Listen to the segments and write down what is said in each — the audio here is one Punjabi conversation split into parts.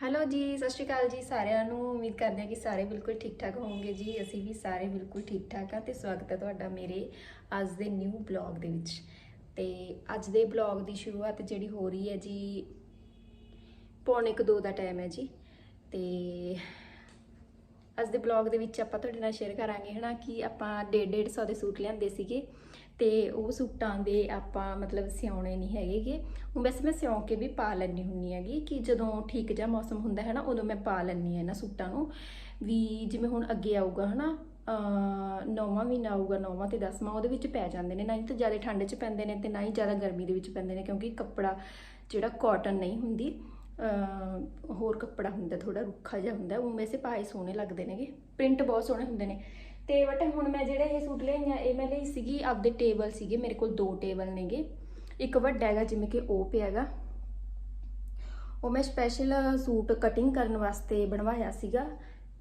ਹੈਲੋ ਜੀ, ਸਤਿ ਸ਼੍ਰੀ ਅਕਾਲ ਜੀ ਸਾਰਿਆਂ ਨੂੰ। ਉਮੀਦ ਕਰਦੇ ਹਾਂ ਕਿ ਸਾਰੇ ਬਿਲਕੁਲ ਠੀਕ ਠਾਕ ਹੋਵੋਗੇ ਜੀ। ਅਸੀਂ ਵੀ ਸਾਰੇ ਬਿਲਕੁਲ ਠੀਕ ਠਾਕ ਆ ਤੇ ਸਵਾਗਤ ਹੈ ਤੁਹਾਡਾ ਮੇਰੇ ਅੱਜ ਦੇ ਨਿਊ ਬਲੌਗ ਦੇ ਵਿੱਚ। ਤੇ ਅੱਜ ਦੇ ਬਲੌਗ ਦੀ ਸ਼ੁਰੂਆਤ ਜਿਹੜੀ ਹੋ ਰਹੀ ਹੈ ਜੀ, ਪੌਣੇ ਕੁ ਦੋ ਦਾ ਟਾਈਮ ਹੈ ਜੀ। ਤੇ ਅੱਜ ਦੇ ਬਲੌਗ ਦੇ ਵਿੱਚ ਆਪਾਂ ਤੁਹਾਡੇ ਨਾਲ ਸ਼ੇਅਰ ਕਰਾਂਗੇ ਹਨਾ ਕਿ ਆਪਾਂ 1.5 150 ਦੇ ਸੂਟ ਲਿਆਂਦੇ ਸੀਗੇ ਤੇ ਉਹ ਸੂਟਾਂ ਦੇ ਆਪਾਂ ਮਤਲਬ ਸਿਉਣੇ ਨਹੀਂ ਹੈਗੇਗੇ। ਉਹ ਵੈਸੇ ਮੈਂ ਸਿਉਂ ਕੇ ਵੀ ਪਾ ਲੈਣੀ ਹੁੰਨੀ ਹੈਗੀ ਕਿ ਜਦੋਂ ਠੀਕ ਜਿਹਾ ਮੌਸਮ ਹੁੰਦਾ ਹੈ ਨਾ, ਉਦੋਂ ਮੈਂ ਪਾ ਲੈਣੀ ਹੈ ਇਹਨਾਂ ਸੂਟਾਂ ਨੂੰ। ਵੀ ਜਿਵੇਂ ਹੁਣ ਅੱਗੇ ਆਊਗਾ ਹਨਾ, ਅਹ ਨੌਵਾਂ ਮਹੀਨਾ ਆਊਗਾ, ਨੌਵਾਂ ਤੇ 10ਵਾਂ ਉਹਦੇ ਵਿੱਚ ਪੈ ਜਾਂਦੇ ਨੇ। ਨਾ ਹੀ ਤਾਂ ਜ਼ਿਆਦਾ ਠੰਡ 'ਚ ਪੈਂਦੇ ਨੇ ਤੇ ਨਾ ਹੀ ਜ਼ਿਆਦਾ ਗਰਮੀ ਦੇ ਵਿੱਚ ਪੈਂਦੇ ਨੇ, ਕਿਉਂਕਿ ਕੱਪੜਾ ਜਿਹੜਾ ਕਾਟਨ ਨਹੀਂ ਹੁੰਦੀ। ਹੋਰ ਕੱਪੜਾ ਹੁੰਦਾ ਥੋੜਾ ਰੁੱਖਾ ਜਿਹਾ ਹੁੰਦਾ, ਉਹ ਵੈਸੇ ਪਾਏ ਸੋਹਣੇ ਲੱਗਦੇ ਨੇਗੇ ਪ੍ਰਿੰਟ ਬਹੁਤ ਸੋਹਣੇ ਹੁੰਦੇ ਨੇ। ਤੇ ਬਟ ਹੁਣ ਮੈਂ ਜਿਹੜੇ ਇਹ ਸੂਟ ਲਈ ਆ, ਇਹ ਮੈਂ ਲਈ ਸੀਗੀ ਆਪਦੇ ਟੇਬਲ ਸੀਗੇ, ਮੇਰੇ ਕੋਲ ਦੋ ਟੇਬਲ ਨੇਗੇ। ਇੱਕ ਵੱਡਾ ਹੈਗਾ, ਜਿਵੇਂ ਕਿ ਉਹ ਪਿਆ ਹੈਗਾ। ਉਹ ਮੈਂ ਸਪੈਸ਼ਲ ਸੂਟ ਕਟਿੰਗ ਕਰਨ ਵਾਸਤੇ ਬਣਵਾਇਆ ਸੀਗਾ,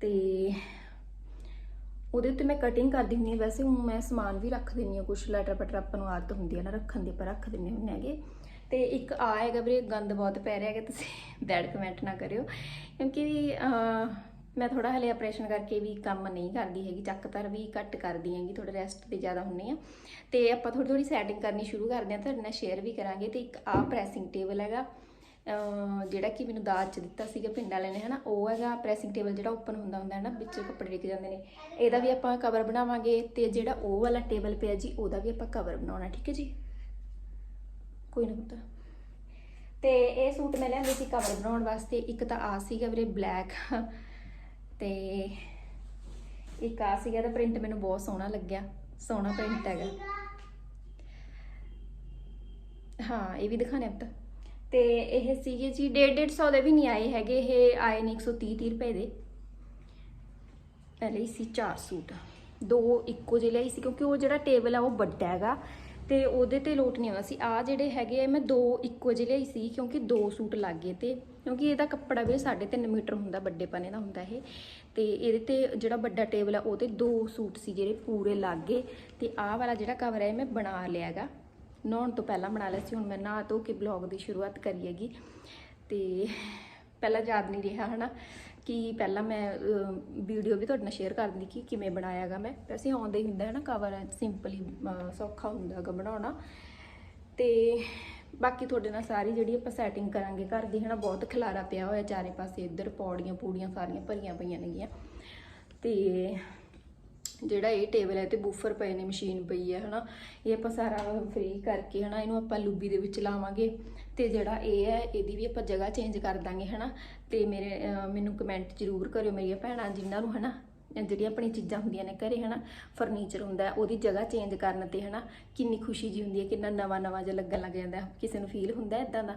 ਤੇ ਉਹਦੇ ਉੱਤੇ ਮੈਂ ਕਟਿੰਗ ਕਰਦੀ ਹੁੰਦੀ ਹਾਂ। ਵੈਸੇ ਹੁਣ ਮੈਂ ਸਮਾਨ ਵੀ ਰੱਖ ਦਿੰਦੀ ਹਾਂ ਕੁਝ ਲੈਟਰ ਪਟਰ ਆਪਾਂ ਨੂੰ ਆਦਤ ਹੁੰਦੀ ਹੈ ਨਾ ਰੱਖਣ ਦੀ ਪਰ ਰੱਖ ਦਿੰਦੇ ਹੁੰਦੇ ਹੈਗੇ। ਤੇ ਇੱਕ ਆ ਹੈਗਾ ਵੀਰੇ, ਗੰਦ ਬਹੁਤ ਪੈ ਰਿਹਾ ਹੈਗਾ, ਤੁਸੀਂ ਬੈਡ ਕਮੈਂਟ ਨਾ ਕਰਿਓ। ਕਿਉਂਕਿ ਮੈਂ ਥੋੜਾ ਹਲੇ ਆਪਰੇਸ਼ਨ ਕਰਕੇ ਵੀ ਕੰਮ ਨਹੀਂ ਕਰਦੀ ਹੈਗੀ ਚੱਕਤਰ ਵੀ ਘੱਟ ਕਰਦੀ ਹੈਗੀ ਥੋੜਾ ਰੈਸਟ ਤੇ ਜ਼ਿਆਦਾ ਹੁੰਨੀ ਆ। ਤੇ ਆਪਾਂ ਥੋੜੀ ਥੋੜੀ ਸੈਟਿੰਗ ਕਰਨੀ ਸ਼ੁਰੂ ਕਰਦੇ ਹਾਂ, ਤੁਹਾਡੇ ਨਾਲ ਸ਼ੇਅਰ ਵੀ ਕਰਾਂਗੇ। ਤੇ ਇੱਕ ਆ ਪ੍ਰੈਸਿੰਗ ਟੇਬਲ ਹੈਗਾ ਜਿਹੜਾ ਕਿ ਮੈਨੂੰ ਦਾਜ ਚ ਦਿੱਤਾ ਸੀਗਾ ਪਿੰਡ ਵਾਲਿਆਂ ਨੇ, ਹਨਾ, ਉਹ ਹੈਗਾ ਪ੍ਰੈਸਿੰਗ ਟੇਬਲ ਜਿਹੜਾ ਓਪਨ ਹੁੰਦਾ ਹੁੰਦਾ ਹੈ ਨਾ ਵਿੱਚ ਕੱਪੜੇ ਟਿਕ ਜਾਂਦੇ ਨੇ। ਇਹਦਾ ਵੀ ਆਪਾਂ ਕਵਰ ਬਣਾਵਾਂਗੇ ਤੇ ਜਿਹੜਾ ਉਹ ਵਾਲਾ ਟੇਬਲ ਪਿਆ ਜੀ, ਉਹਦਾ ਵੀ ਆਪਾਂ ਕਵਰ ਬਣਾਉਣਾ, ਠੀਕ ਹੈ ਜੀ? ਕੋਈ ਨਾ ਪੁੱਤ। ਤੇ ਇਹ ਸੂਟ ਮੈਂ ਲਿਆਂਦੇ ਸੀ ਕਵਰ ਬਣਾਉਣ ਵਾਸਤੇ, ਇੱਕ ਤਾਂ ਆ ਸੀਗਾ ਵੀਰੇ ਬਲੈਕ ਤੇ ਇੱਕ ਆ ਸੀਗਾ ਦਾ ਪ੍ਰਿੰਟ ਮੈਨੂੰ ਬਹੁਤ ਸੋਹਣਾ ਲੱਗਿਆ, ਸੋਹਣਾ ਪ੍ਰਿੰਟ ਹੈਗਾ। ਹਾਂ, ਇਹ ਵੀ ਦਿਖਾਣੇ ਪੁੱਤ। ਤੇ ਇਹ ਸੀਗੇ ਜੀ 150 ਦੇ ਵੀ ਨਹੀਂ ਆਏ ਹੈਗੇ, ਇਹ ਆਏ ਨੇ 130 30 ਰੁਪਏ ਦੇ। ਪਹਿਲੇ ਸੀ ਚਾਰ ਸੂਟ। ਦੋ ਇੱਕੋ ਜਿਹੇ ਲਈ ਸੀ ਕਿਉਂਕਿ ਉਹ ਜਿਹੜਾ ਟੇਬਲ ਆ ਉਹ ਵੱਡਾ ਹੈਗਾ। ਤੇ ਉਹਦੇ ਤੇ ਲੋਟ ਨਹੀਂ ਆਉਂਦਾ ਸੀ ਆ ਜਿਹੜੇ ਹੈਗੇ ਆ, ਮੈਂ ਦੋ ਇੱਕੋ ਜਿਹੇ ਲਈ ਸੀ, ਕਿਉਂਕਿ ਦੋ ਸੂਟ ਲੱਗ ਗਏ ਤੇ, ਕਿਉਂਕਿ ਇਹਦਾ ਕੱਪੜਾ ਵੀ 3.5 ਮੀਟਰ ਹੁੰਦਾ, ਵੱਡੇ ਪਨੇ ਦਾ ਹੁੰਦਾ ਇਹ। ਤੇ ਇਹਦੇ ਤੇ ਜਿਹੜਾ ਵੱਡਾ ਟੇਬਲ ਆ, ਉਹ ਤੇ ਦੋ ਸੂਟ ਸੀ ਜਿਹੜੇ ਪੂਰੇ ਲੱਗ ਗਏ। ਤੇ ਆਹ ਵਾਲਾ ਜਿਹੜਾ ਕਵਰ ਹੈ ਇਹ ਮੈਂ ਬਣਾ ਲਿਆ ਹੈਗਾ। ਨਹਾਉਣ ਤੋਂ ਪਹਿਲਾਂ ਬਣਾ ਲਿਆ ਸੀ, ਹੁਣ ਮੈਂ ਨਹਾ ਧੋ ਕੇ ਬਲੌਗ ਦੀ ਸ਼ੁਰੂਆਤ ਕਰੀ ਹੈਗੀ। ਤੇ ਪਹਿਲਾਂ ਯਾਦ ਨਹੀਂ ਰਿਹਾ, ਹਨਾ। ਕਿ ਪਹਿਲਾਂ ਮੈਂ ਵੀਡੀਓ ਵੀ ਤੁਹਾਡੇ ਨਾਲ ਸ਼ੇਅਰ ਕਰ ਦਿੰਦੀ ਕਿ ਕਿਵੇਂ ਬਣਾਇਆਗਾ ਮੈਂ। ਵੈਸੇ ਆਉਂਦਾ ਹੀ ਹੁੰਦਾ ਹੈ ਨਾ ਕਵਰ ਸਿੰਪਲ ਹੀ ਸੌਖਾ ਹੁੰਦਾ ਹੈਗਾ ਬਣਾਉਣਾ। ਤੇ ਬਾਕੀ ਤੁਹਾਡੇ ਨਾਲ ਸਾਰੀ ਜਿਹੜੀ ਆਪਾਂ ਸੈਟਿੰਗ ਕਰਾਂਗੇ, ਘਰ ਦੀ ਹਨਾ ਬਹੁਤ ਖਲਾਰਾ ਪਿਆ ਹੋਇਆ, ਚਾਰੇ ਪਾਸੇ ਇੱਧਰ ਪੌੜੀਆਂ ਪੂੜੀਆਂ ਸਾਰੀਆਂ ਭਰੀਆਂ ਪਈਆਂ ਨੇਗੀਆਂ। ਤੇ ਜਿਹੜਾ ਇਹ ਟੇਬਲ ਹੈ ਤੇ ਬੂਫਰ ਪਏ ਨੇ, ਮਸ਼ੀਨ ਪਈ ਹੈ, ਹਨਾ। ਇਹ ਆਪਾਂ ਸਾਰਾ ਫ੍ਰੀ ਕਰਕੇ, ਹਨਾ, ਇਹਨੂੰ ਆਪਾਂ ਲੂਬੀ ਦੇ ਵਿੱਚ ਲਾਵਾਂਗੇ। ਤੇ ਜਿਹੜਾ ਇਹ ਹੈ, ਇਹਦੀ ਵੀ ਆਪਾਂ ਜਗ੍ਹਾ ਚੇਂਜ ਕਰ ਦਾਂਗੇ, ਹਨਾ। ਤੇ ਮੇਰੇ ਮੈਨੂੰ ਕਮੈਂਟ ਜ਼ਰੂਰ ਕਰਿਓ ਮੇਰੀਆਂ ਭੈਣਾਂ ਜਿਨ੍ਹਾਂ ਨੂੰ, ਹਨਾ, ਜਿਹੜੀਆਂ ਆਪਣੀ ਚੀਜ਼ਾਂ ਹੁੰਦੀਆਂ ਨੇ ਘਰੇ, ਹਨਾ। ਫਰਨੀਚਰ ਹੁੰਦਾ, ਉਹਦੀ ਜਗ੍ਹਾ ਚੇਂਜ ਕਰਨ ਤੇ, ਹਨਾ, ਕਿੰਨੀ ਖੁਸ਼ੀ ਜੀ ਹੁੰਦੀ ਹੈ, ਕਿੰਨਾ ਨਵਾਂ ਨਵਾਂ ਜਿਹਾ ਲੱਗਣ ਲੱਗ ਜਾਂਦਾ ਕਿਸੇ ਨੂੰ ਫੀਲ ਹੁੰਦਾ ਇਦਾਂ ਦਾ।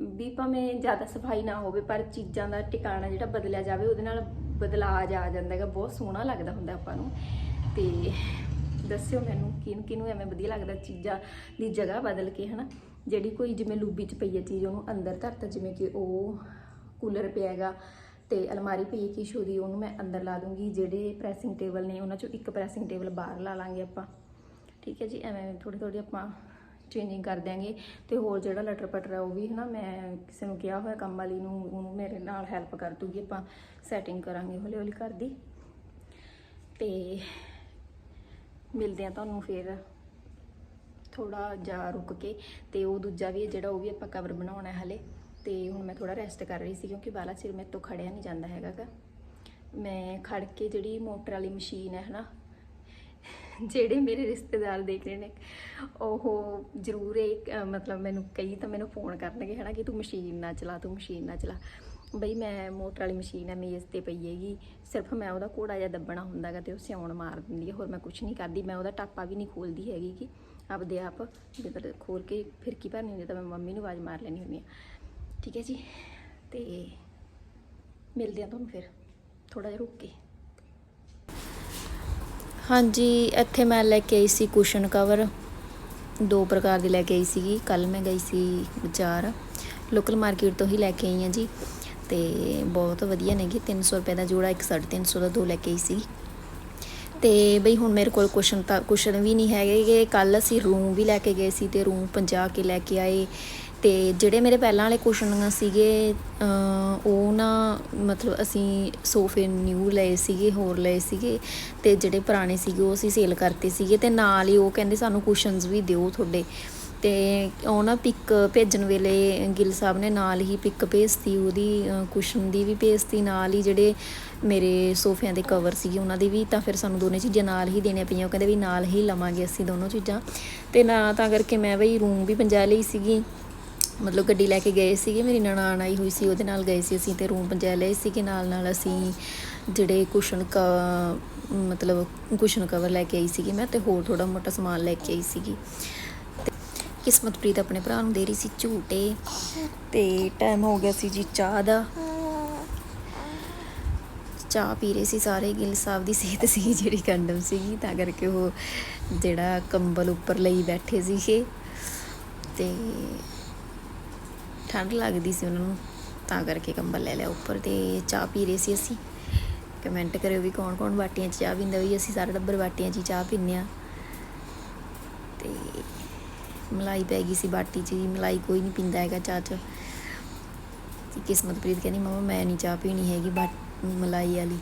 ਵੀ ਭਾਵੇਂ ਜ਼ਿਆਦਾ ਸਫ਼ਾਈ ਨਾ ਹੋਵੇ, ਪਰ ਚੀਜ਼ਾਂ ਦਾ ਟਿਕਾਣਾ ਜਿਹੜਾ ਬਦਲਿਆ ਜਾਵੇ, ਉਹਦੇ ਨਾਲ ਬਦਲਾਅ ਜਾ ਆ ਜਾਂਦਾ ਹੈਗਾ, ਬਹੁਤ ਸੋਹਣਾ ਲੱਗਦਾ ਹੁੰਦਾ ਆਪਾਂ ਨੂੰ। ਤੇ ਦੱਸਿਓ ਮੈਨੂੰ, ਕਿਹਨੂੰ ਕਿਹਨੂੰ ਐਵੇਂ ਵਧੀਆ ਲੱਗਦਾ ਚੀਜ਼ਾਂ ਦੀ ਜਗ੍ਹਾ ਬਦਲ ਕੇ, ਹਨਾ? ਜਿਹੜੀ ਕੋਈ ਜਿਵੇਂ ਲੂਬੀ ਚ ਪਈ ਹੈ ਚੀਜ਼, ਉਹਨੂੰ ਅੰਦਰ ਧਰਤਾ ਜਿਵੇਂ ਕਿ ਉਹ ਕੂਲਰ ਪਿਆ ਹੈਗਾ ਤੇ ਅਲਮਾਰੀ ਪਈ ਹੈ ਕਿਸ਼ੂ ਦੀ, ਉਹਨੂੰ ਮੈਂ ਅੰਦਰ ਲਾ ਦੂੰਗੀ। ਜਿਹੜੇ ਪ੍ਰੈਸਿੰਗ ਟੇਬਲ ਨੇ, ਉਹਨਾਂ ਚੋਂ ਇੱਕ ਪ੍ਰੈਸਿੰਗ ਟੇਬਲ ਬਾਹਰ ਲਾ ਲਾਂਗੇ ਆਪਾਂ। ਠੀਕ ਹੈ ਜੀ, ਐਵੇਂ ਥੋੜੀ ਥੋੜੀ ਆਪਾਂ ਚੇਂਜਿੰਗ ਕਰ ਦਿਆਂਗੇ ਤੇ ਹੋਰ ਜਿਹੜਾ ਲਟਰ ਪਟਰ ਹੈ ਉਹ ਵੀ ਹਨਾ ਮੈਂ ਕਿਸੇ ਨੂੰ ਕਿਹਾ ਹੋਇਆ ਕੰਮ ਵਾਲੀ ਨੂੰ, ਉਹਨੂੰ ਮੇਰੇ ਨਾਲ ਹੈਲਪ ਕਰ ਦੂਗੀ, ਆਪਾਂ ਸੈਟਿੰਗ ਕਰਾਂਗੇ ਹੌਲੀ ਹੌਲੀ ਘਰ ਦੀ। ਤੇ ਮਿਲਦੇ ਆ ਤੁਹਾਨੂੰ ਫਿਰ ਥੋੜਾ ਜਾ ਰੁਕ ਕੇ ਤੇ ਉਹ ਦੂਜਾ ਵੀ ਹੈ ਜਿਹੜਾ ਉਹ ਵੀ ਆਪਾਂ ਕਵਰ ਬਣਾਉਣਾ ਹੈ ਹਲੇ ਤੇ ਹੁਣ ਮੈਂ ਥੋੜਾ ਰੈਸਟ ਕਰ ਰਹੀ ਸੀ ਕਿਉਂਕਿ ਬਾਲਾ ਸਿਰ ਮੇਰੇ ਤੋਂ ਖੜਿਆ ਨਹੀਂ ਜਾਂਦਾ ਹੈਗਾ ਮੈਂ ਖੜ ਕੇ ਜਿਹੜੀ ਮੋਟਰ ਵਾਲੀ ਮਸ਼ੀਨ ਹੈ ਹਨਾ ਜਿਹੜੇ ਮੇਰੇ ਰਿਸ਼ਤੇਦਾਰ ਦੇਖ ਰਹੇ ਨੇ, ਉਹ ਜ਼ਰੂਰ ਇਹ ਮਤਲਬ ਮੈਨੂੰ ਕਈ ਤਾਂ ਮੈਨੂੰ ਫੋਨ ਕਰਨਗੇ, ਹਨਾ, ਕਿ ਤੂੰ ਮਸ਼ੀਨ ਨਾ ਚਲਾ, ਤੂੰ ਮਸ਼ੀਨ ਨਾ ਚਲਾ। ਬਈ ਮੈਂ ਮੋਟਰ ਵਾਲੀ ਮਸ਼ੀਨ ਹੈ ਮੇਜ਼ ਤੇ ਪਈ ਹੈਗੀ, ਸਿਰਫ ਮੈਂ ਉਹਦਾ ਘੋੜਾ ਜਿਹਾ ਦੱਬਣਾ ਹੁੰਦਾਗਾ ਤੇ ਉਹ ਸਿਉਣ ਮਾਰ ਦਿੰਦੀ ਹੈ ਹੋਰ ਮੈਂ ਕੁਝ ਨਹੀਂ ਕਰਦੀ, ਮੈਂ ਉਹਦਾ ਟਾਪਾ ਵੀ ਨਹੀਂ ਖੋਲਦੀ ਹੈਗੀ ਕਿ ਆਪਦੇ ਆਪ ਜਦੋਂ ਖੋਲ ਕੇ ਫਿਰਕੀ ਭਰਨੀ ਹੁੰਦੀ ਤਾਂ ਮੈਂ ਮੰਮੀ ਨੂੰ ਆਵਾਜ਼ ਮਾਰ ਲੈਣੀ ਹੁੰਦੀ ਆ। ਠੀਕ ਹੈ ਜੀ, ਤੇ ਮਿਲਦੇ ਆ ਤੁਹਾਨੂੰ ਫਿਰ ਥੋੜਾ ਜਿਹਾ ਰੁਕ ਕੇ। ਹਾਂਜੀ, ਇੱਥੇ ਮੈਂ ਲੈ ਕੇ ਆਈ ਸੀ ਕੁਸ਼ਨ ਕਵਰ ਦੋ ਪ੍ਰਕਾਰ ਦੇ ਲੈ ਕੇ ਆਈ ਸੀਗੀ। ਕੱਲ ਮੈਂ ਗਈ ਸੀ ਬਾਜ਼ਾਰ। ਲੋਕਲ ਮਾਰਕੀਟ ਤੋਂ ਹੀ ਲੈ ਕੇ ਆਈ ਹਾਂ ਜੀ। ਤੇ ਬਹੁਤ ਵਧੀਆ ਨੇਗੇ 300 ਰੁਪਏ ਦਾ ਜੋੜਾ, ਇੱਕ 350 ਦਾ ਦੋ ਲੈ ਕੇ ਆਈ ਸੀ। ਤੇ ਬਈ ਹੁਣ ਮੇਰੇ ਕੋਲ ਕੁਸ਼ਨ ਤਾਂ ਕੁਸ਼ਨ ਵੀ ਨਹੀਂ ਹੈਗੇ ਕੱਲ ਅਸੀਂ ਰੂਮ ਵੀ ਲੈ ਕੇ ਗਏ ਸੀ ਤੇ ਰੂਮ 50 ਕੇ ਲੈ ਕੇ ਆਏ। ਤੇ ਜਿਹੜੇ ਮੇਰੇ ਪਹਿਲਾਂ ਵਾਲੇ ਕੁਸ਼ਨ ਸੀਗੇ ਉਹ ਨਾ ਮਤਲਬ ਅਸੀਂ ਸੋਫੇ ਨਿਊ ਲਏ ਸੀਗੇ, ਹੋਰ ਲਏ ਸੀਗੇ ਤੇ ਜਿਹੜੇ ਪੁਰਾਣੇ ਸੀਗੇ ਉਹ ਅਸੀਂ ਸੇਲ ਕਰਤੇ ਸੀਗੇ ਤੇ ਨਾਲ ਹੀ ਉਹ ਕਹਿੰਦੇ ਸਾਨੂੰ ਕੁਸ਼ਨਸ ਵੀ ਦਿਓ ਤੁਹਾਡੇ। ਤੇ ਉਹ ਨਾ ਪਿਕ ਭੇਜਣ ਵੇਲੇ ਗਿੱਲ ਸਾਹਿਬ ਨੇ ਨਾਲ ਹੀ ਪਿਕ ਭੇਜਤੀ, ਉਹਦੀ ਕੁਸ਼ਨ ਦੀ ਵੀ ਭੇਜਤੀ, ਨਾਲ ਹੀ ਜਿਹੜੇ ਮੇਰੇ ਸੋਫਿਆਂ ਦੇ ਕਵਰ ਸੀਗੇ ਉਹਨਾਂ ਦੀ ਵੀ ਤਾਂ ਫਿਰ ਸਾਨੂੰ ਦੋਨੇ ਚੀਜ਼ਾਂ ਨਾਲ ਹੀ ਦੇਣੀਆਂ ਪਈਆਂ। ਉਹ ਕਹਿੰਦੇ ਵੀ ਨਾਲ ਹੀ ਲਵਾਂਗੇ ਅਸੀਂ ਦੋਨੋਂ ਚੀਜ਼ਾਂ। ਤੇ ਨਾ ਤਾਂ ਕਰਕੇ ਮੈਂ ਬਈ ਰੂਮ ਵੀ ਪੰਜਾ ਲਈ ਸੀਗੀ। ਮਤਲਬ ਗੱਡੀ ਲੈ ਕੇ ਗਏ ਸੀਗੇ, ਮੇਰੀ ਨਨਾਣ ਆਈ ਹੋਈ ਸੀ, ਉਹਦੇ ਨਾਲ ਗਏ ਸੀ ਅਸੀਂ ਤੇ ਰੂਮ ਪੰਜਾ ਲਏ ਸੀਗੇ ਨਾਲ ਨਾਲ ਅਸੀਂ ਜਿਹੜੇ ਕੁਸ਼ਨ ਕ, ਮਤਲਬ ਕੁਸ਼ਨ ਕਵਰ ਲੈ ਕੇ ਆਈ ਸੀਗੀ ਮੈਂ ਤੇ ਹੋਰ ਥੋੜਾ ਮੋਟਾ ਸਮਾਨ ਲੈ ਕੇ ਆਈ ਸੀਗੀ। ਤੇ ਕਿਸਮਤਪ੍ਰੀਤ ਆਪਣੇ ਭਰਾ ਨੂੰ ਦੇ ਰਹੀ ਸੀ ਝੂਟੇ ਤੇ ਟਾਈਮ ਹੋ ਗਿਆ ਸੀ ਜੀ ਚਾਹ ਦਾ। ਚਾਹ ਪੀ ਰਹੇ ਸੀ ਸਾਰੇ, ਗਿੱਲ ਸਾਹਿਬ ਦੀ ਸਿਹਤ ਸੀ ਜਿਹੜੀ ਕੰਡਮ ਸੀਗੀ, ਤਾਂ ਕਰਕੇ ਉਹ ਜਿਹੜਾ ਕੰਬਲ ਉੱਪਰ ਲਈ ਬੈਠੇ ਸੀਗੇ। ਤੇ ਠੰਡ ਲੱਗਦੀ ਸੀ ਉਹਨਾਂ ਨੂੰ, ਤਾਂ ਕਰਕੇ ਕੰਬਲ ਲੈ ਲਿਆ ਉੱਪਰ ਤੇ ਚਾਹ ਪੀ ਰਹੇ ਸੀ ਅਸੀਂ। ਕਮੈਂਟ ਕਰਿਓ ਵੀ ਕੌਣ ਕੌਣ ਬਾਟੀਆਂ 'ਚ ਚਾਹ ਪੀਂਦਾ ਵੀ ਅਸੀਂ ਸਾਰਾ ਟੱਬਰ ਬਾਟੀਆਂ 'ਚ ਹੀ ਚਾਹ ਪੀਂਦੇ ਆ ਤੇ ਮਲਾਈ ਪੈ ਗਈ ਸੀ ਬਾਟੀ 'ਚ ਜੀ, ਮਲਾਈ ਕੋਈ ਨਹੀਂ ਪੀਂਦਾ ਹੈਗਾ ਚਾਹ 'ਚ। ਤੇ ਕਿਸਮਤਪ੍ਰੀਤ ਕਹਿੰਦੀ, ਮਮਾ, ਮੈਂ ਨਹੀਂ ਚਾਹ ਪੀਣੀ ਹੈਗੀ ਬਟ ਮਲਾਈ ਵਾਲੀ।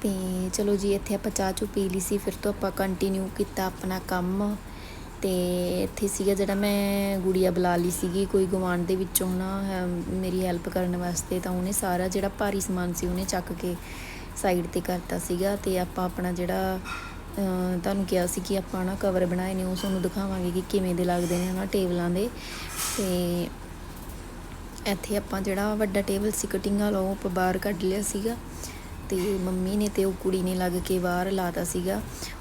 ਤੇ ਚਲੋ ਜੀ, ਇੱਥੇ ਆਪਾਂ ਚਾਹ ਚੁ ਪੀ ਲਈ ਸੀ, ਫਿਰ ਤੋਂ ਆਪਾਂ ਕੰਟੀਨਿਊ ਕੀਤਾ ਆਪਣਾ ਕੰਮ। ਤੇ ਇੱਥੇ ਸੀਗਾ ਜਿਹੜਾ ਮੈਂ ਗੁੜੀਆ ਬੁਲਾ ਲਈ ਸੀਗੀ, ਕੋਈ ਗਵਾਂਢ ਦੇ ਵਿੱਚੋਂ ਨਾ ਮੇਰੀ ਹੈਲਪ ਕਰਨ ਵਾਸਤੇ ਤਾਂ ਉਹਨੇ ਸਾਰਾ ਜਿਹੜਾ ਭਾਰੀ ਸਮਾਨ ਸੀ ਉਹਨੇ ਚੱਕ ਕੇ ਸਾਈਡ ਤੇ ਕਰਤਾ ਸੀਗਾ ਤੇ ਆਪਾਂ ਆਪਣਾ ਜਿਹੜਾ ਤੁਹਾਨੂੰ ਕਿਹਾ ਸੀ ਕਿ ਆਪਾਂ ਨਾ ਕਵਰ ਬਣਾਏ ਨੇ, ਉਹ ਤੁਹਾਨੂੰ ਦਿਖਾਵਾਂਗੇ ਕਿ ਕਿਵੇਂ ਦੇ ਲੱਗਦੇ ਨੇ ਹਨਾ ਟੇਬਲਾਂ ਦੇ। ਤੇ ਇੱਥੇ ਆਪਾਂ ਜਿਹੜਾ ਵੱਡਾ ਟੇਬਲ ਸੀ ਕਟਿੰਗ ਵਾਲਾ, ਉਹ ਆਪਾਂ ਬਾਹਰ ਕੱਢ ਲਿਆ ਸੀਗਾ। ਤੇ ਮੰਮੀ ਨੇ ਤੇ ਉਹ ਕੁੜੀ ਨੇ ਲੱਗ ਕੇ ਬਾਹਰ ਲਾਤਾ ਸੀਗਾ।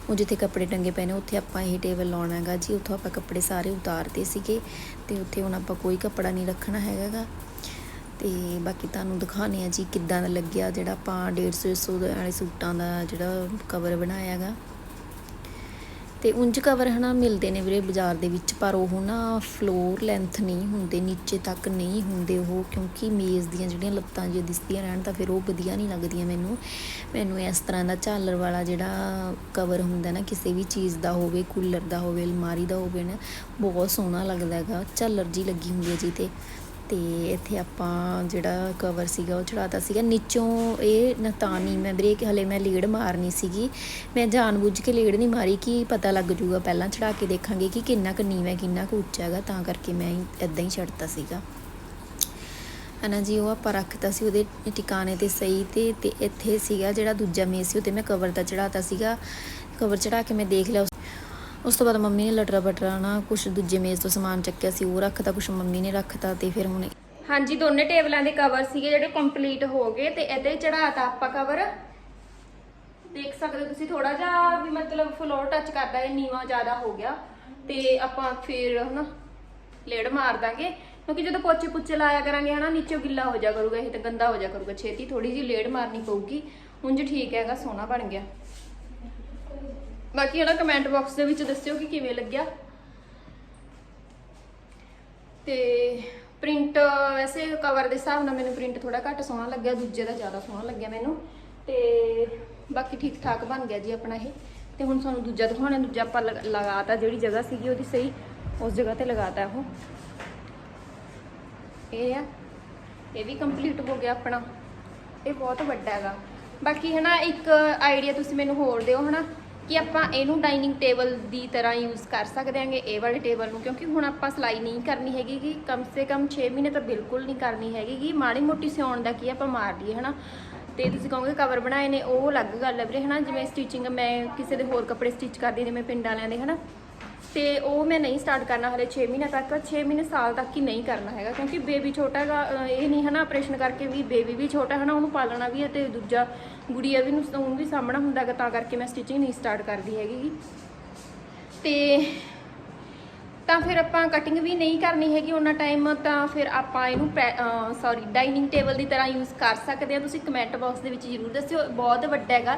ਉਹ ਜਿੱਥੇ ਕੱਪੜੇ ਟੰਗੇ ਪਏ ਨੇ, ਉੱਥੇ ਆਪਾਂ ਇਹ ਟੇਬਲ ਲਾਉਣਾ ਹੈਗਾ ਜੀ। ਉੱਥੋਂ ਆਪਾਂ ਕੱਪੜੇ ਸਾਰੇ ਉਤਾਰਤੇ ਸੀਗੇ ਤੇ ਉੱਥੇ ਹੁਣ ਆਪਾਂ ਕੋਈ ਕੱਪੜਾ ਨਹੀਂ ਰੱਖਣਾ ਹੈਗਾਗਾ। ਤੇ ਬਾਕੀ ਤੁਹਾਨੂੰ ਦਿਖਾਣੇ ਆ ਜੀ ਕਿੱਦਾਂ ਦਾ ਲੱਗਿਆ ਜਿਹੜਾ ਆਪਾਂ 150 150 ਦੇ ਵਾਲੇ ਸੂਟਾਂ ਦਾ ਜਿਹੜਾ ਕਵਰ ਬਣਾਇਆ ਬਣਾਇਆਗਾ ਤੇ ਉਂਝ ਕਵਰ ਹਨਾ ਮਿਲਦੇ ਨੇ ਵੀਰੇ ਬਾਜ਼ਾਰ ਦੇ ਵਿੱਚ, ਪਰ ਉਹ ਨਾ ਫਲੋਰ ਲੈਂਥ ਨਹੀਂ ਹੁੰਦੇ, ਨੀਚੇ ਤੱਕ ਨਹੀਂ ਹੁੰਦੇ ਉਹ, ਕਿਉਂਕਿ ਮੇਜ਼ ਦੀਆਂ ਜਿਹੜੀਆਂ ਲੱਤਾਂ ਜੇ ਦਿਸਦੀਆਂ ਰਹਿਣ ਤਾਂ ਫਿਰ ਉਹ ਵਧੀਆ ਨਹੀਂ ਲੱਗਦੀਆਂ ਮੈਨੂੰ। ਮੈਨੂੰ ਇਸ ਤਰ੍ਹਾਂ ਦਾ ਝਾਲਰ ਵਾਲਾ ਜਿਹੜਾ ਕਵਰ ਹੁੰਦਾ ਨਾ, ਕਿਸੇ ਵੀ ਚੀਜ਼ ਦਾ ਹੋਵੇ ਕੂਲਰ ਦਾ ਹੋਵੇ, ਅਲਮਾਰੀ ਦਾ ਹੋਵੇ ਨਾ, ਬਹੁਤ ਸੋਹਣਾ ਲੱਗਦਾ ਹੈਗਾ, ਝਾਲਰ ਜੀ ਲੱਗੀ ਹੁੰਦੀ ਹੈ ਜੀ ਤੇ। ਤੇ ਇੱਥੇ ਆਪਾਂ ਜਿਹੜਾ ਕਵਰ ਸੀਗਾ ਉਹ ਚੜਾਤਾ ਸੀਗਾ। ਨੀਚੋਂ ਇਹ ਨਾ ਤਾਂ ਨਹੀਂ, ਮੈਂ ਬ੍ਰੇਕ ਹਲੇ ਮੈਂ ਲੀਡ ਮਾਰਨੀ ਸੀਗੀ। ਮੈਂ ਜਾਣਬੁੱਝ ਕੇ ਲੀਡ ਨਹੀਂ ਮਾਰੀ ਕਿ ਪਤਾ ਲੱਗ ਜੂਗਾ ਪਹਿਲਾਂ ਚੜਾ ਕੇ ਦੇਖਾਂਗੇ ਕਿ ਕਿੰਨਾ ਕੁ ਨੀਵਾਂ ਕਿੰਨਾ ਕੁ ਉੱਚਾ ਹੈਗਾ, ਤਾਂ ਕਰਕੇ ਮੈਂ ਇਦਾਂ ਹੀ ਛੱਡਤਾ ਸੀਗਾ। ਹਨਾ ਜੀ, ਉਹ ਆਪਾਂ ਰੱਖਤਾ ਸੀ ਉਹਦੇ ਟਿਕਾਣੇ ਤੇ ਸਹੀ ਤੇ ਤੇ ਇੱਥੇ ਸੀਗਾ ਜਿਹੜਾ ਦੂਜਾ ਮੇਜ਼ ਸੀ ਉਹਤੇ ਮੈਂ ਕਵਰ ਦਾ ਚੜਾਤਾ ਸੀਗਾ। ਕਵਰ ਚੜਾ ਕੇ ਮੈਂ ਦੇਖ ਲਿਆ ਉਸ- ਤੋਂ ਬਾਅਦ ਮੰਮੀ ਨੇ ਲਟਰਾ ਬਟਰਾ ਨਾ ਕੁਝ ਦੂਜੇ ਮੇਜ਼ ਤੋਂ ਸਮਾਨ ਚੱਕਿਆ ਸੀ, ਉਹ ਰੱਖਤਾ ਕੁਝ ਮੰਮੀ ਨੇ ਰੱਖਤਾ ਤੇ ਫਿਰ ਹੁਣ ਹਾਂਜੀ, ਦੋਨੇ ਟੇਬਲਾਂ ਦੇ ਕਵਰ ਸੀਗੇ ਜਿਹੜੇ ਕੰਪਲੀਟ ਹੋ ਗਏ ਤੇ ਇਹਦੇ ਚੜਾਤਾ ਆਪਾਂ ਕਵਰ ਦੇਖ ਸਕਦੇ ਤੁਸੀਂ ਥੋੜਾ ਜਿਹਾ ਵੀ ਮਤਲਬ ਫਲੋਰ ਟੱਚ ਕਰਦਾ, ਇਹ ਨੀਵਾ ਜ਼ਿਆਦਾ ਹੋ ਗਿਆ। ਤੇ ਆਪਾਂ ਫਿਰ ਹਨਾ ਲੇੜ ਮਾਰ ਦਾਂਗੇ। ਕਿਉਂਕਿ ਜਦੋਂ ਪੋਚੇ ਪੁੱਚੇ ਲਾਇਆ ਕਰਾਂਗੇ ਹਨਾ, ਨੀਚੋਂ ਗਿੱਲਾ ਹੋ ਜਾ ਕਰੂਗਾ, ਇਹ ਤੇ ਗੰਦਾ ਹੋ ਜਾ ਕਰੂਗਾ। ਛੇਤੀ ਥੋੜੀ ਜਿਹੀ ਲੇੜ ਮਾਰਨੀ ਪਊਗੀ। ਉਂਝ ਠੀਕ ਹੈਗਾ, ਸੋਹਣਾ ਬਣ ਗਿਆ। ਬਾਕੀ ਹਨਾ ਕਮੈਂਟ ਬਾਕਸ ਦੇ ਵਿੱਚ ਦੱਸਿਓ ਕਿ ਕਿਵੇਂ ਲੱਗਿਆ। ਤੇ ਪ੍ਰਿੰਟ ਵੈਸੇ ਕਵਰ ਦੇ ਹਿਸਾਬ ਨਾਲ ਮੈਨੂੰ ਪ੍ਰਿੰਟ ਥੋੜਾ ਘੱਟ ਸੋਹਣਾ ਲੱਗਿਆ, ਦੂਜੇ ਦਾ ਜ਼ਿਆਦਾ ਸੋਹਣਾ ਲੱਗਿਆ ਮੈਨੂੰ। ਤੇ ਬਾਕੀ ਠੀਕ ਠਾਕ ਬਣ ਗਿਆ ਜੀ ਆਪਣਾ ਇਹ। ਤੇ ਹੁਣ ਤੁਹਾਨੂੰ ਦੂਜਾ ਦਿਖਾਉਣਾ, ਦੂਜਾ ਆਪਾਂ ਲਗ- ਲਗਾਤਾ ਜਿਹੜੀ ਜਗ੍ਹਾ ਸੀਗੀ ਉਹਦੀ ਸਹੀ, ਉਸ ਜਗ੍ਹਾ ਤੇ ਲਗਾਤਾ ਉਹ। ਇਹ ਆ, ਇਹ ਵੀ ਕੰਪਲੀਟ ਹੋ ਗਿਆ ਆਪਣਾ। ਇਹ ਬਹੁਤ ਵੱਡਾ ਹੈਗਾ। ਬਾਕੀ ਹਨਾ, ਇੱਕ ਆਈਡੀਆ ਤੁਸੀਂ ਮੈਨੂੰ ਹੋਰ ਦਿਓ ਹਨਾ। ਕਿ ਆਪਾਂ ਇਹਨੂੰ ਡਾਈਨਿੰਗ ਟੇਬਲ ਦੀ ਤਰ੍ਹਾਂ ਯੂਜ਼ ਕਰ ਸਕਦੇ ਹਾਂਗੇ, ਇਹ ਵਾਲੇ ਟੇਬਲ ਨੂੰ, ਕਿਉਂਕਿ ਹੁਣ ਆਪਾਂ ਸਿਲਾਈ ਨਹੀਂ ਕਰਨੀ ਹੈਗੀ ਕਿ ਕਮ ਸੇ ਕਮ 6 ਮਹੀਨੇ ਤਾਂ ਬਿਲਕੁਲ ਨਹੀਂ ਕਰਨੀ ਹੈਗੀ ਕਿ ਮਾੜੀ ਮੋਟੀ ਸਿਉਣ ਦਾ ਕੀ ਆਪਾਂ ਮਾਰ ਲਈਏ, ਹਨਾ? ਤੇ ਤੁਸੀਂ ਕਹੋਗੇ ਕਵਰ ਬਣਾਏ ਨੇ, ਉਹ ਅਲੱਗ ਗੱਲ ਹੈ ਵੀਰੇ, ਹਨਾ? ਜਿਵੇਂ ਸਟਿਚਿੰਗ ਮੈਂ ਕਿਸੇ ਦੇ ਹੋਰ ਕੱਪੜੇ ਸਟਿਚ ਕਰਦੀ ਜਿਵੇਂ ਪਿੰਡ ਵਾਲਿਆਂ ਦੇ, ਹਨਾ? ਤੇ ਉਹ ਮੈਂ ਨਹੀਂ ਸਟਾਰਟ ਕਰਨਾ ਹਲੇ 6 ਮਹੀਨੇ ਤੱਕ 6 ਮਹੀਨੇ ਸਾਲ ਤੱਕ ਹੀ ਨਹੀਂ ਕਰਨਾ ਹੈਗਾ, ਕਿਉਂਕਿ ਬੇਬੀ ਛੋਟਾ ਹੈਗਾ ਇਹ ਨਹੀਂ, ਹਨਾ? ਆਪਰੇਸ਼ਨ ਕਰਕੇ ਵੀ ਬੇਬੀ ਵੀ ਛੋਟਾ ਹਨਾ? ਉਹਨੂੰ ਪਾਲਣਾ ਵੀ ਹੈ ਤੇ ਦੂਜਾ ਗੁੜੀਆ ਵੀ ਨੂੰ ਹੁਣ ਵੀ ਸਾਹਮਣਾ ਹੁੰਦਾ ਹੈਗਾ, ਤਾਂ ਕਰਕੇ ਮੈਂ ਸਟਿਚਿੰਗ ਨਹੀਂ ਸਟਾਰਟ ਕਰਦੀ ਹੈਗੀ ਗੀ। ਤੇ ਤਾਂ ਫਿਰ ਆਪਾਂ ਕਟਿੰਗ ਵੀ ਨਹੀਂ ਕਰਨੀ ਹੈਗੀ ਉਹਨਾਂ ਟਾਈਮ ਤਾਂ ਫਿਰ ਆਪਾਂ ਇਹਨੂੰ ਸੌਰੀ ਡਾਈਨਿੰਗ ਟੇਬਲ ਦੀ ਤਰ੍ਹਾਂ ਯੂਜ਼ ਕਰ ਸਕਦੇ ਆ ਤੁਸੀਂ ਕਮੈਂਟ ਬਾਕਸ ਦੇ ਵਿੱਚ ਜਰੂਰ ਦੱਸਿਓ ਬਹੁਤ ਵੱਡਾ ਹੈਗਾ।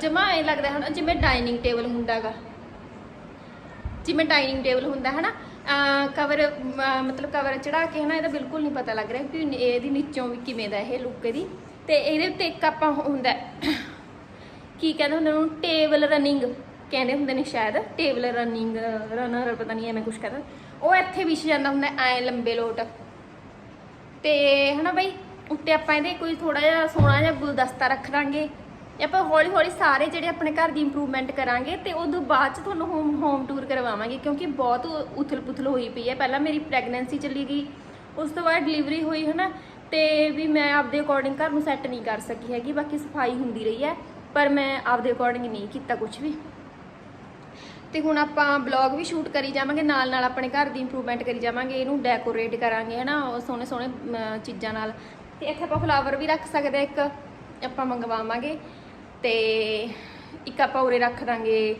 ਜਮਾ ਇਹ ਲੱਗਦਾ ਹੈ ਜਿਵੇਂ ਡਾਈਨਿੰਗ ਟੇਬਲ ਹੁੰਦਾ ਹੈਗਾ। ਜਿਵੇਂ ਡਾਈਨਿੰਗ ਟੇਬਲ ਹੁੰਦਾ ਹੈ ਨਾ ਕਵਰ ਮਤਲਬ ਕਵਰ ਚੜਾ ਕੇ ਹਨਾ ਇਹਦਾ ਬਿਲਕੁਲ ਨਹੀਂ ਪਤਾ ਲੱਗ ਰਿਹਾ ਕਿ ਇਹਦੀ ਨੀਚੋਂ ਵੀ ਕਿਵੇਂ ਦਾ ਇਹ ਲੁੱਕ ਇਹਦੀ। ਤੇ ਇਹਦੇ ਉੱਤੇ ਇੱਕ ਆਪਾਂ ਹੁੰਦਾ ਕੀ ਕਹਿੰਦੇ ਹੁੰਦੇ ਉਹਨੂੰ ਟੇਬਲ ਰਨਿੰਗ ਕਹਿੰਦੇ ਹੁੰਦੇ ਨੇ ਸ਼ਾਇਦ ਟੇਬਲ ਰਨਿੰਗ ਰਨਰ ਪਤਾ ਨਹੀਂ ਐਵੇਂ ਕੁਝ ਕਹਿੰਦਾ ਉਹ ਇੱਥੇ ਵਿਛ ਜਾਂਦਾ ਹੁੰਦਾ ਐ ਲੰਬੇ ਲੋਟ। ਤੇ ਹਨਾ ਬਈ, ਉੱਤੇ ਆਪਾਂ ਇਹਦੇ ਕੋਈ ਥੋੜਾ ਜਿਹਾ ਸੋਹਣਾ ਜਿਹਾ ਗੁਲਦਸਤਾ ਰੱਖ ਦਾਂਗੇ। ਆਪਾਂ ਹੌਲੀ ਹੌਲੀ ਸਾਰੇ ਜਿਹੜੇ ਆਪਣੇ ਘਰ ਦੀ ਇੰਪਰੂਵਮੈਂਟ ਕਰਾਂਗੇ ਤੇ ਉਦੋਂ ਬਾਅਦ ਚ ਤੁਹਾਨੂੰ ਹੋਮ ਹੋਮ ਟੂਰ ਕਰਵਾਵਾਂਗੇ, ਕਿਉਂਕਿ ਬਹੁਤ ਉਥਲ ਪੁਥਲ ਹੋਈ ਪਈ ਹੈ। ਪਹਿਲਾਂ ਮੇਰੀ ਪ੍ਰੈਗਨੈਂਸੀ ਚੱਲੀ ਗਈ, ਉਸ ਤੋਂ ਬਾਅਦ ਡਿਲੀਵਰੀ ਹੋਈ, ਹਨਾ। ਤੇ ਵੀ ਮੈਂ ਆਪਦੇ ਅਕੋਰਡਿੰਗ ਘਰ ਨੂੰ ਸੈੱਟ ਨਹੀਂ ਕਰ ਸਕੀ ਹੈਗੀ, ਬਾਕੀ ਸਫ਼ਾਈ ਹੁੰਦੀ ਰਹੀ ਹੈ, ਪਰ ਮੈਂ ਆਪਦੇ ਅਕੋਰਡਿੰਗ ਨਹੀਂ ਕੀਤਾ ਕੁਝ ਵੀ। ਤੇ ਹੁਣ ਆਪਾਂ ਬਲੌਗ ਵੀ ਸ਼ੂਟ ਕਰੀ ਜਾਵਾਂਗੇ, ਨਾਲ ਨਾਲ ਆਪਣੇ ਘਰ ਦੀ ਇੰਪਰੂਵਮੈਂਟ ਕਰੀ ਜਾਵਾਂਗੇ, ਇਹਨੂੰ ਡੈਕੋਰੇਟ ਕਰਾਂਗੇ, ਹਨਾ, ਉਹ ਸੋਹਣੇ ਸੋਹਣੇ ਚੀਜ਼ਾਂ ਨਾਲ। ਤੇ ਇੱਥੇ ਆਪਾਂ ਫਲਾਵਰ ਵੀ ਰੱਖ ਸਕਦੇ ਹਾਂ, ਇੱਕ ਆਪਾਂ ਮੰਗਵਾਵਾਂਗੇ, ਤੇ ਇੱਕ ਆਪਾਂ ਉਰੇ ਰੱਖ ਦਾਂਗੇ।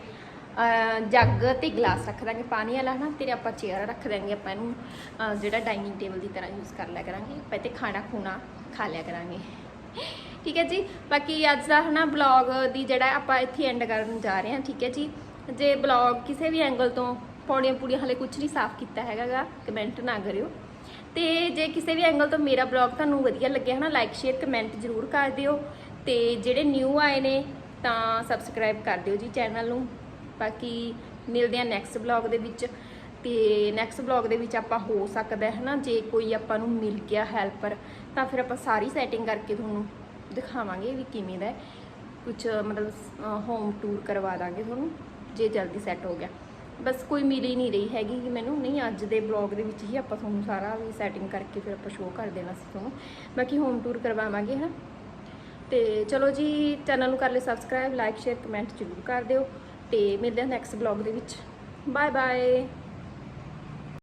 ਜੱਗ ਤੇ ਗਲਾਸ ਰੱਖ ਦਾਂਗੇ, ਪਾਣੀ ਵਾਲਾ ਹਨਾ ਤੇ ਆਪਾਂ ਚੇਅਰ ਰੱਖ ਦਾਂਗੇ, ਆਪਾਂ ਇਹਨੂੰ ਜਿਹੜਾ ਡਾਈਨਿੰਗ ਟੇਬਲ ਦੀ ਤਰ੍ਹਾਂ ਯੂਜ਼ ਕਰ ਲਿਆ ਕਰਾਂਗੇ, ਆਪਾਂ ਤੇ ਖਾਣਾ ਖੂਣਾ ਖਾ ਲਿਆ ਕਰਾਂਗੇ। ਠੀਕ ਹੈ ਜੀ? ਬਾਕੀ ਅੱਜ ਦਾ ਹਨਾ ਬਲੌਗ ਦੀ ਜਿਹੜਾ ਆਪਾਂ ਇੱਥੇ ਐਂਡ ਕਰਨ ਜਾ ਰਹੇ ਹਾਂ, ਠੀਕ ਹੈ ਜੀ? ਜੇ ਬਲੌਗ ਕਿਸੇ ਵੀ ਐਂਗਲ ਤੋਂ ਪੌੜੀਆਂ ਪੂੜੀਆਂ ਹਲੇ ਕੁਝ ਨਹੀਂ ਸਾਫ਼ ਕੀਤਾ ਹੈਗਾਗਾ ਕਮੈਂਟ ਨਾ ਕਰਿਓ। ਤੇ ਜੇ ਕਿਸੇ ਵੀ ਐਂਗਲ ਤੋਂ ਮੇਰਾ ਬਲੌਗ ਤੁਹਾਨੂੰ ਵਧੀਆ ਲੱਗਿਆ ਹਨਾ ਲਾਈਕ ਸ਼ੇਅਰ ਕਮੈਂਟ ਜ਼ਰੂਰ ਕਰ ਦਿਓ। ਤੇ ਜਿਹੜੇ ਨਿਊ ਆਏ ਨੇ, ਤਾਂ ਸਬਸਕ੍ਰਾਈਬ ਕਰ ਦਿਓ ਜੀ ਚੈਨਲ ਨੂੰ। ਬਾਕੀ ਮਿਲਦੇ ਆ ਨੈਕਸਟ ਬਲੌਗ ਦੇ ਵਿੱਚ। ਤੇ ਨੈਕਸਟ ਬਲੌਗ ਦੇ ਵਿੱਚ ਆਪਾਂ ਹੋ ਸਕਦਾ ਹੈ ਨਾ, ਜੇ ਕੋਈ ਆਪਾਂ ਨੂੰ ਮਿਲ ਗਿਆ ਹੈਲਪਰ ਤਾਂ ਫਿਰ ਆਪਾਂ ਸਾਰੀ ਸੈਟਿੰਗ ਕਰਕੇ ਤੁਹਾਨੂੰ ਦਿਖਾਵਾਂਗੇ ਵੀ ਕਿਵੇਂ ਦਾ ਕੁਝ ਮਤਲਬ ਹੋਮ ਟੂਰ ਕਰਵਾ ਦਾਂਗੇ ਤੁਹਾਨੂੰ, ਜੇ ਜਲਦੀ ਸੈੱਟ ਹੋ ਗਿਆ। ਬਸ ਕੋਈ ਮਿਲ ਹੀ ਨਹੀਂ ਰਹੀ ਹੈਗੀ ਕਿ ਮੈਨੂੰ, ਨਹੀਂ, ਅੱਜ ਦੇ ਬਲੌਗ ਦੇ ਵਿੱਚ ਹੀ ਆਪਾਂ ਤੁਹਾਨੂੰ ਸਾਰਾ ਵੀ ਸੈਟਿੰਗ ਕਰਕੇ ਫਿਰ ਆਪਾਂ ਸ਼ੋਅ ਕਰ ਦੇਣਾ ਸੀ ਤੁਹਾਨੂੰ। ਬਾਕੀ ਹੋਮ ਟੂਰ ਕਰਵਾਵਾਂਗੇ ਹਾਂ ਤੇ ਚਲੋ ਜੀ ਚੈਨਲ ਨੂੰ ਕਰ ਲਿਓ ਸਬਸਕ੍ਰਾਈਬ ਲਾਈਕ ਸ਼ੇਅਰ ਕਮੈਂਟ ਜ਼ਰੂਰ ਕਰ ਦਿਓ। ਤੇ ਮਿਲਦੇ ਹਾਂ ਨੈਕਸਟ ਬਲੌਗ ਦੇ ਵਿੱਚ। Bye bye